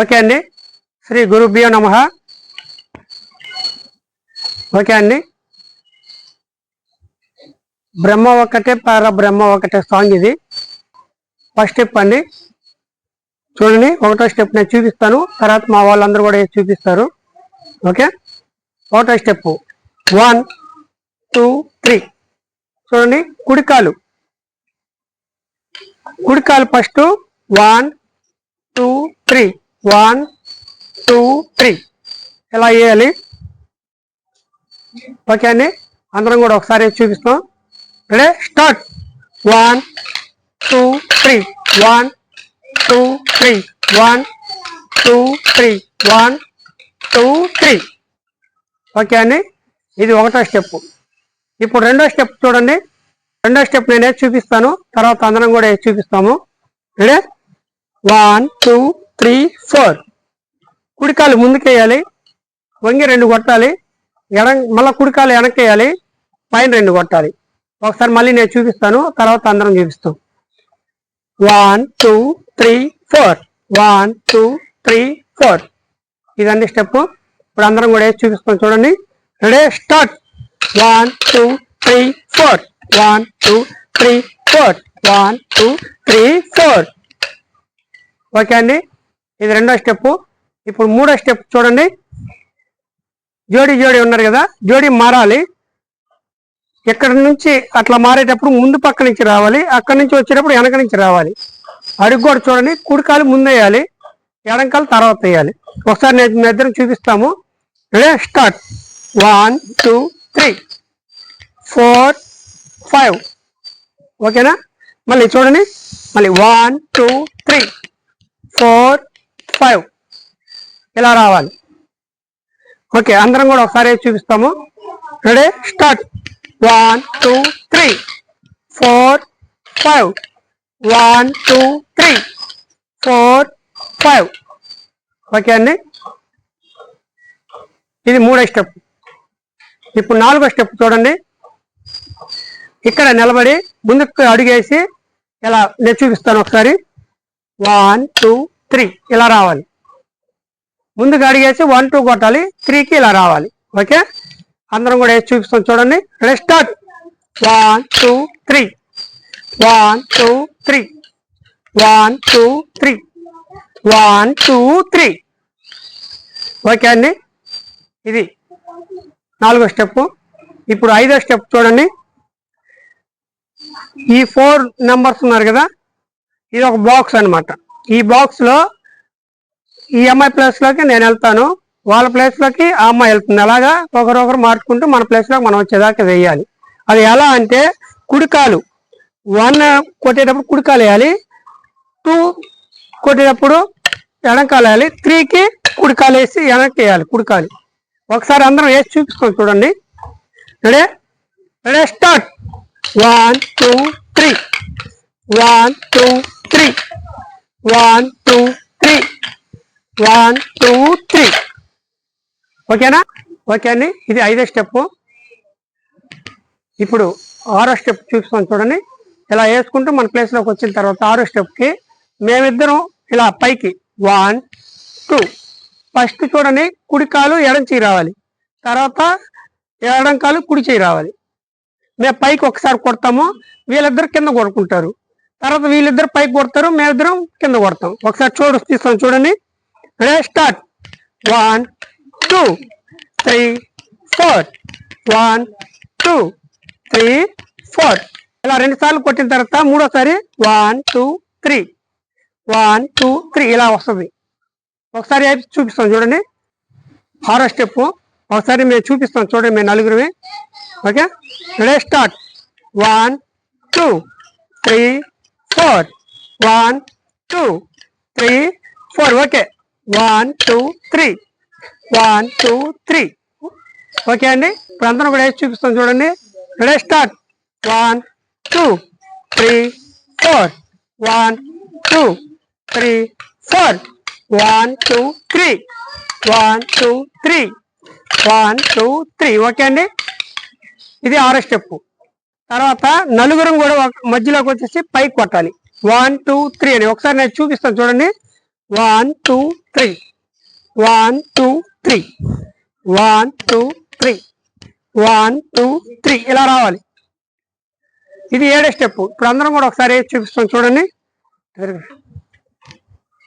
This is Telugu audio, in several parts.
ఓకే అండి. శ్రీ గురుభ్యో నమ. ఓకే అండి. బ్రహ్మ ఒకటే పార బ్రహ్మ ఒకటే సాంగ్ ఇది. ఫస్ట్ స్టెప్ అండి. చూడండి ఒకటో స్టెప్ నేను చూపిస్తాను. తర్వాత మా వాళ్ళందరూ కూడా చూపిస్తారు. ఓకే? ఒకటో స్టెప్ వన్ టూ త్రీ చూడండి కుడికాలు. కుడికాలు first one two three one two three. ఇలా వేయాలి? ఓకే అండి. అందరం కూడా ఒకసారి చూపిస్తాం. Ready? Start. One two three. One two three. One two three. One two three. Okay అండి. ఇది ఒకటో స్టెప్. ఇప్పుడు రెండో స్టెప్ చూడండి. రెండో స్టెప్ నేనే చూపిస్తాను. తర్వాత అందరం కూడా చూపిస్తాము. Ready? One two three four. కుడికాలు ముందుకేయాలి. వంగి రెండు కొట్టాలి. ఎడ మళ్ళీ కుడికాలు వెనక్కేయాలి. పైన రెండు కొట్టాలి. ఒకసారి మళ్ళీ నేను చూపిస్తాను. తర్వాత అందరం చూపిస్తాం. One two three four. One two three four. ఇదండి స్టెప్ ఇప్పుడు అందరం కూడా వేసి చూపిస్తాం చూడండి. Ready start. One two three four. One two three four. One two three four. Okay అండి. ఇది రెండో స్టెప్. ఇప్పుడు మూడో స్టెప్ చూడండి. జోడి జోడి ఉన్నారు కదా జోడి మారాలి. ఇక్కడ నుంచి అట్లా మారేటప్పుడు ముందు పక్క నుంచి రావాలి అక్కడి నుంచి వచ్చేటప్పుడు వెనక నుంచి రావాలి. అడుగు కూడా చూడండి కుడికాలు ముందేయాలి ఎడంకాలు తర్వాత వేయాలి. ఒకసారి నేను మీ ఇద్దరం చూపిస్తాము. Ready start. One two three four five. ఓకేనా? మళ్ళీ చూడండి. మళ్ళీ one two three four five ఇలా రావాలి? ఓకే అందరం కూడా ఒకసారి చూపిస్తాము? Ready start one two three four five one two three four five okay అండి. ఇది మూడో స్టెప్ ఇప్పుడు నాలుగో స్టెప్ చూడండి. ఇక్కడ నిలబడి ముందుకు అడుగేసి ఇలా నేను చూపిస్తాను ఒకసారి. వన్ టూ త్రీ ఇలా రావాలి. ముందుకు అడిగేసి వన్ టూ కొట్టాలి. త్రీకి ఇలా రావాలి. ఓకే? అందరం కూడా వేసి చూపిస్తాం చూడండి. Ready start one two three one two three one two three one two three okay అండి? ఇది నాలుగో స్టెప్. ఇప్పుడు ఐదో స్టెప్ చూడండి. ఈ ఫోర్ నెంబర్స్ ఉన్నారు కదా? ఇది ఒక బాక్స్ అన్నమాట. ఈ బాక్స్లో ఈ అమ్మాయి ప్లేస్లోకి నేను వెళ్తాను. వాళ్ళ ప్లేస్లోకి ఆ అమ్మాయి వెళ్తుంది. అలాగా ఒకరొకరు మార్చుకుంటూ మన ప్లేస్లోకి మనం వచ్చేదాకా వేయాలి. అది ఎలా అంటే కుడికాలు. వన్ కొట్టేటప్పుడు కుడికాలు వేయాలి. టూ కొట్టేటప్పుడు ఎడంకాలు వేయాలి. త్రీకి కుడికాలు వేసి వెనక్కి వేయాలి. కుడికాలు. ఒకసారి అందరం వేసి చూపించుకోండి చూడండి. Ready? Ready start. One two three one two three one two three one two three ఓకేనా? ఓకే అండి. ఇది ఐదో స్టెప్ ఇప్పుడు ఆరో స్టెప్ చూపిస్తాం చూడండి. ఇలా వేసుకుంటూ మన ప్లేస్లోకి వచ్చిన తర్వాత ఆరో స్టెప్కి మేమిద్దరం ఇలా పైకి. వన్ టూ ఫస్ట్ చూడండి కుడి కాలు ఎడం చేయి రావాలి. తర్వాత ఎడం కాలు కుడి చేయి రావాలి. మేము పైకి ఒకసారి కొడతాము. వీళ్ళిద్దరు కింద కొడుకుంటారు. తర్వాత వీళ్ళిద్దరు పైకి కొడతారు మేమిద్దరం కింద కొడతాం. ఒకసారి చూడు తీస్తాం చూడండి. Ready start one two three four one two three four ఇలా రెండు సార్లు కొట్టిన తర్వాత మూడోసారి one two three one two three ఇలా వస్తుంది. ఒకసారి అయితే చూపిస్తాం చూడండి. ఆరో స్టెప్ ఒకసారి మేము చూపిస్తాం చూడండి మేము నలుగురివి okay ready start one two three four. One two three four. Okay. One two three. One two three. Okay అండి? ఇప్పుడు అందరం కూడా వేసి చూపిస్తాం చూడండి. Ready start one two three four. One two three four. One two three. One two three. One two three. Okay అండి? ఇది ఆరో స్టెప్పు తర్వాత నలుగురం కూడా ఒక- మధ్యలోకి వచ్చేసి పైకి కొట్టాలి. వన్ టూ త్రీ అని. ఒకసారి నేను చూపిస్తాను చూడండి. One two three one two three one two three one two three ఇలా రావాలి. ఇది ఏడో స్టెప్. ఇప్పుడు అందరం కూడా ఒకసారి చూపిస్తాం చూడండి.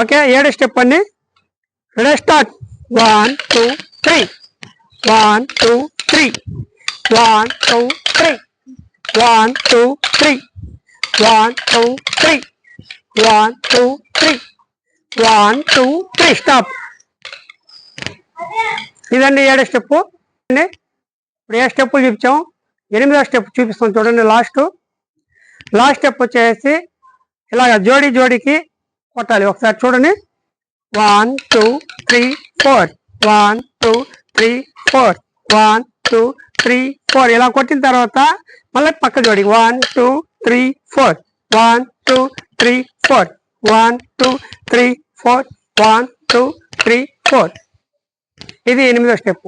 ఓకే ఏడో స్టెప్ అండి. Ready start one two three one two three one two three one two three one two three one two three one two three stop ఇదండి ఏడో స్టెప్ అండి ఇప్పుడు ఏ స్టెప్పులు చూపించాం ఎనిమిదో స్టెప్ చూపిస్తాం చూడండి లాస్ట్ లాస్ట్ స్టెప్ వచ్చేసి ఇలాగ జోడి జోడికి కొట్టాలి. ఒకసారి చూడండి. One two three four one two three four one two three four ఇలా కొట్టిన తర్వాత మళ్ళీ పక్క జోడి one two three four one two three four one two three four one two three four ఇది ఎనిమిదో step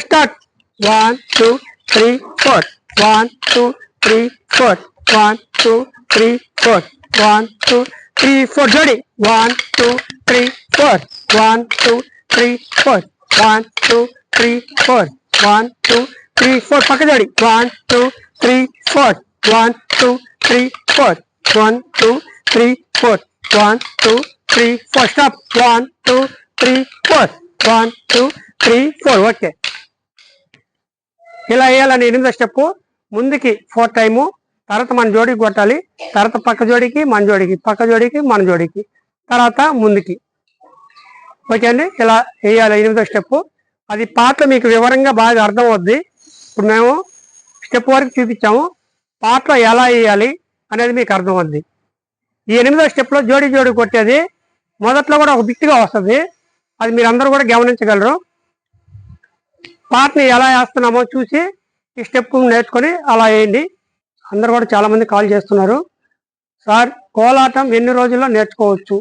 start one two three four one two three four one two three four one two three four జోడి one two three four one two three four one two three four one two three four పక్క జోడి one two three four one two three four one two three four one two three four stop one two three four one two three four okay ఇలా వేయాలని ఎనిమిదో స్టెప్. ముందుకి ఫోర్ టైము తర్వాత మన జోడికి కొట్టాలి. తర్వాత పక్క జోడికి మన జోడికి పక్క జోడికి మన జోడికి. తర్వాత ముందుకి. ఓకే అండి? ఇలా వేయాలి ఎనిమిదో స్టెప్. అది పాటలు మీకు వివరంగా బాగా అర్థం అవుద్ది ఇప్పుడు మేము స్టెప్ వరకు చూపించాము. పాటలో ఎలా వేయాలి అనేది మీకు అర్థమైంది ఈ ఎనిమిదో స్టెప్లో జోడి జోడి కొట్టేది మొదట్లో కూడా ఒక బిట్టుగా వస్తుంది. అది మీరు అందరూ కూడా గమనించగలరు. పాటని ఎలా వేస్తున్నామో చూసి ఈ స్టెప్ నేర్చుకొని అలా వేయండి. అందరు కూడా చాలామంది కాల్ చేస్తున్నారు. సార్ కోలాటం ఎన్ని రోజుల్లో నేర్చుకోవచ్చు?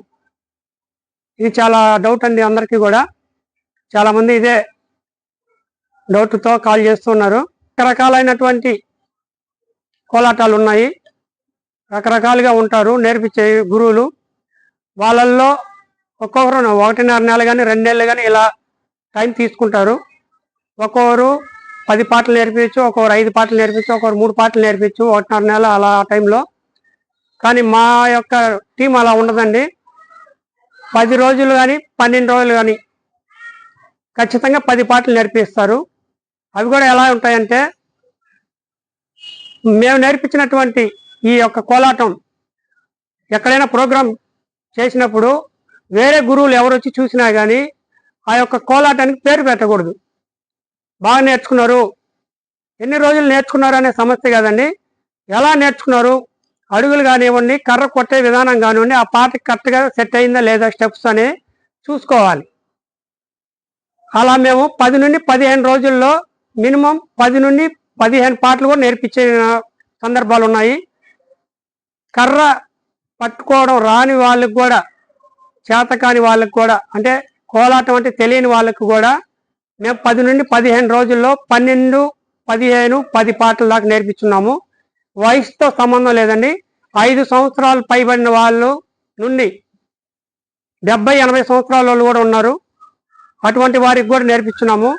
ఇది చాలా డౌట్ అండి అందరికీ కూడా. చాలామంది ఇదే డౌట్తో కాల్ చేస్తున్నారు. రకరకాలైనటువంటి కోలాటాలు ఉన్నాయి రకరకాలుగా ఉంటారు నేర్పించే గురువులు. వాళ్ళల్లో ఒక్కొక్కరు ఒకటిన్నర నెల కానీ రెండు నెలలు కానీ ఇలా టైం తీసుకుంటారు. ఒక్కొక్కరు పది పాటలు నేర్పించు ఒక్కొక్కరు ఐదు పాటలు నేర్పించు ఒక్కొక్కరు మూడు పాటలు నేర్పించు ఒకటిన్నర నెల అలా ఆ టైంలో. కానీ మా యొక్క టీం అలా ఉండదండి. పది రోజులు కానీ పన్నెండు రోజులు కానీ ఖచ్చితంగా పది పాటలు నేర్పిస్తారు. అవి కూడా ఎలా ఉంటాయంటే మేము నేర్పించినటువంటి ఈ యొక్క కోలాటం ఎక్కడైనా ప్రోగ్రాం చేసినప్పుడు వేరే గురువులు ఎవరు వచ్చి చూసినా కానీ ఆ యొక్క కోలాటానికి పేరు పెట్టకూడదు. బాగా నేర్చుకున్నారు. ఎన్ని రోజులు నేర్చుకున్నారు అనే సమస్య కాదండి. ఎలా నేర్చుకున్నారు? అడుగులు కానివ్వండి కర్ర కొట్టే విధానం కానివ్వండి ఆ పాటకి కరెక్ట్గా సెట్ అయిందా లేదా స్టెప్స్ అని చూసుకోవాలి. అలా మేము పది నుండి పదిహేను రోజుల్లో మినిమం పది నుండి పదిహేను పాటలు కూడా నేర్పించే సందర్భాలు ఉన్నాయి. కర్ర పట్టుకోవడం రాని వాళ్ళకి కూడా చేత కాని కూడా అంటే కోలాటం అంటే తెలియని వాళ్ళకి కూడా మేము పది నుండి పదిహేను రోజుల్లో పన్నెండు పదిహేను పది పాటల దాకా నేర్పించున్నాము వయసుతో సంబంధం లేదండి. ఐదు సంవత్సరాలు పైబడిన వాళ్ళు నుండి డెబ్బై ఎనభై సంవత్సరాల వాళ్ళు కూడా ఉన్నారు. అటువంటి వారికి కూడా నేర్పించున్నాము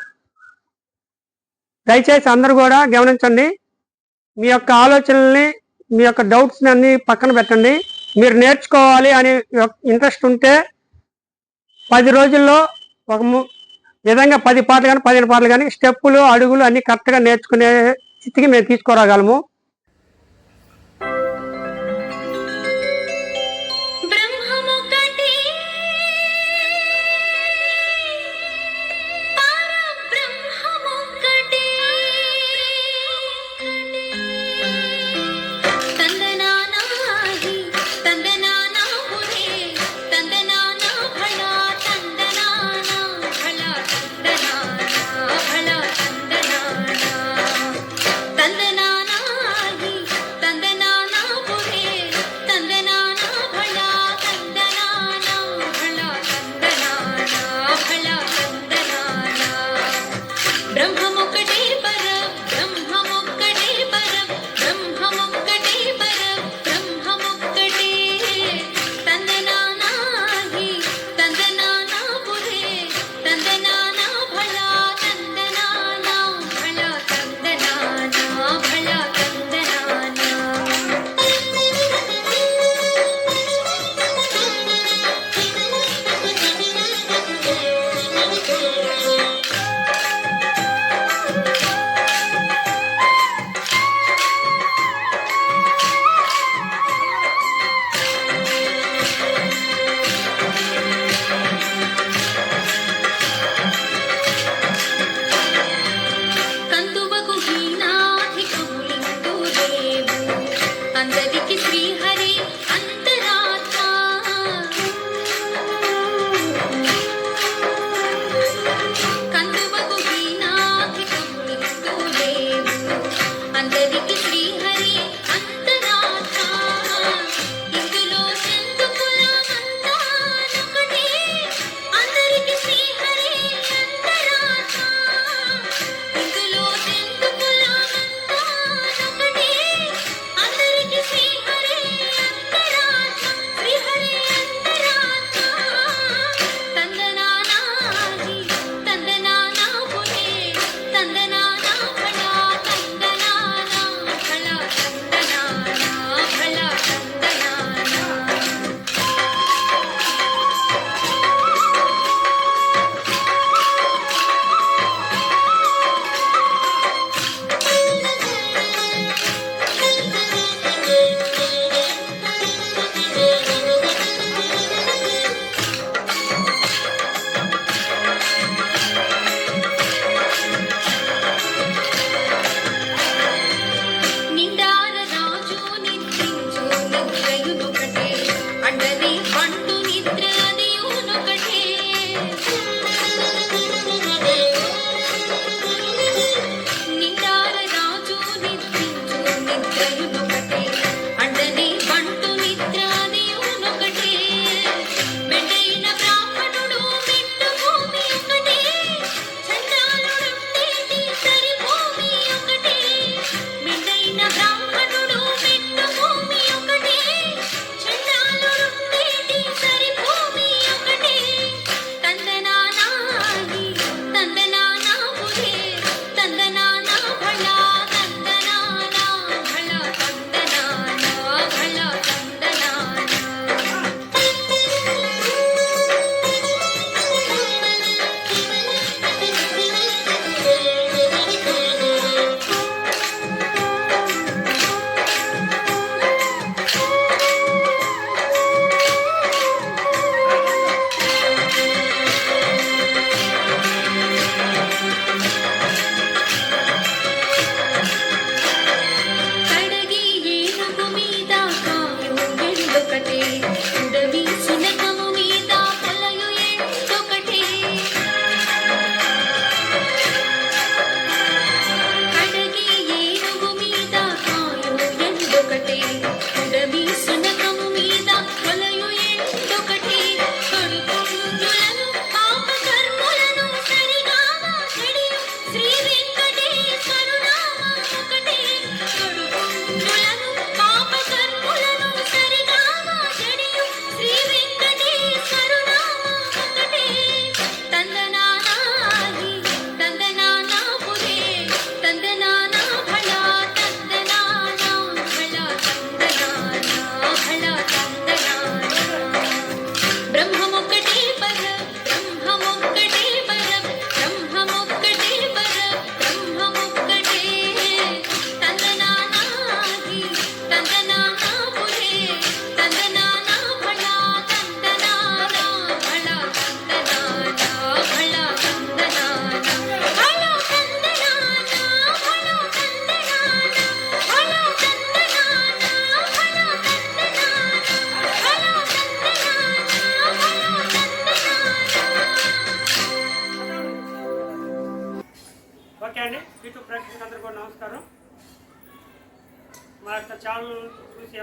దయచేసి అందరూ కూడా గమనించండి. మీ యొక్క ఆలోచనల్ని మీ యొక్క డౌట్స్ని అన్ని పక్కన పెట్టండి. మీరు నేర్చుకోవాలి అనే ఇంట్రెస్ట్ ఉంటే పది రోజుల్లో ఒక విధంగా పది పాటలు కానీ పదిహేను పాటలు కానీ స్టెప్పులు అడుగులు అన్నీ కరెక్ట్గా నేర్చుకునే స్థితికి మేము తీసుకురాగలము.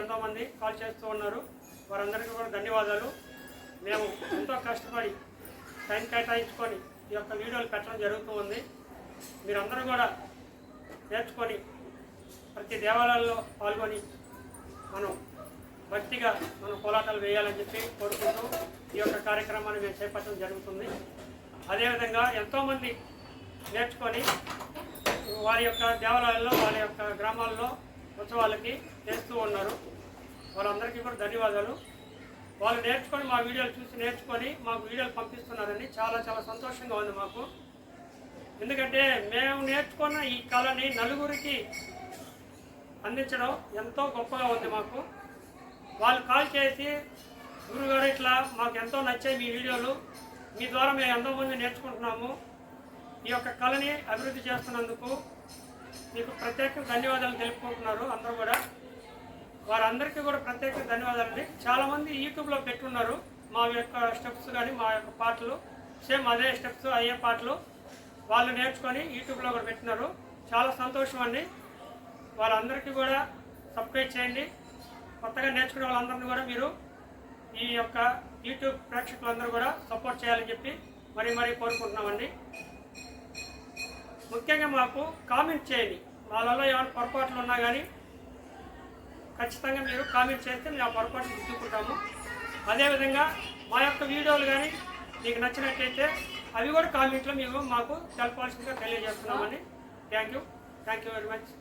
ఎంతోమంది కాల్ చేస్తూ ఉన్నారు. వారందరికీ కూడా ధన్యవాదాలు. మేము ఎంతో కష్టపడి టైం కేటాయించుకొని ఈ యొక్క వీడియోలు పెట్టడం జరుగుతూ ఉంది. మీరందరూ కూడా నేర్చుకొని ప్రతి దేవాలయాల్లో పాల్గొని మనం భక్తిగా మనం కోలాటాలు వేయాలని చెప్పి కోరుకుంటూ ఈ యొక్క కార్యక్రమాన్ని మేము చేపట్టడం జరుగుతుంది. అదేవిధంగా ఎంతోమంది నేర్చుకొని వారి యొక్క దేవాలయాల్లో వారి యొక్క గ్రామాల్లో ఉత్సవాలకి చేస్తూ ఉన్నారు. వాళ్ళందరికీ కూడా ధన్యవాదాలు. వాళ్ళు నేర్చుకొని మా వీడియోలు చూసి నేర్చుకొని మాకు వీడియోలు పంపిస్తున్నారని చాలా చాలా సంతోషంగా ఉంది మాకు. ఎందుకంటే మేము నేర్చుకున్న ఈ కళని నలుగురికి అందించడం ఎంతో గొప్పగా ఉంది మాకు. వాళ్ళు కాల్ చేసి గురుగారు ఇట్లా మాకు ఎంతో నచ్చాయి మీ వీడియోలు. మీ ద్వారా మేము ఎంతో మంది నేర్చుకుంటున్నాము. ఈ యొక్క కళని అభివృద్ధి చేస్తున్నందుకు మీకు ప్రత్యేక ధన్యవాదాలు తెలుపుకుంటున్నారు అందరూ కూడా. వారందరికీ కూడా ప్రత్యేక ధన్యవాదాలండి. చాలామంది యూట్యూబ్లో పెట్టున్నారు మా యొక్క స్టెప్స్ కానీ మా యొక్క పాటలు. సేమ్ అదే స్టెప్స్ అయ్యే పాటలు వాళ్ళు నేర్చుకొని యూట్యూబ్లో కూడా పెట్టినారు. చాలా సంతోషం అండి. వాళ్ళందరికీ కూడా సబ్స్క్రైబ్ చేయండి. కొత్తగా నేర్చుకునే వాళ్ళందరినీ కూడా మీరు ఈ యొక్క యూట్యూబ్ ప్రేక్షకులందరూ కూడా సపోర్ట్ చేయాలని చెప్పి మరీ మరీ కోరుకుంటున్నామండి. ముఖ్యంగా మాకు కామెంట్ చేయండి. వాళ్ళలో ఏమైనా పొరపాట్లు ఉన్నా కానీ ఖచ్చితంగా మీరు కామెంట్ చేస్తే మేము ఆ పొరపాట్లు దిద్దుకుంటాము అదేవిధంగా మా యొక్క వీడియోలు కానీ మీకు నచ్చినట్టయితే అవి కూడా కామెంట్లో మేము మాకు తెలపాల్సిందిగా తెలియజేస్తున్నామని thank you. Thank you very much.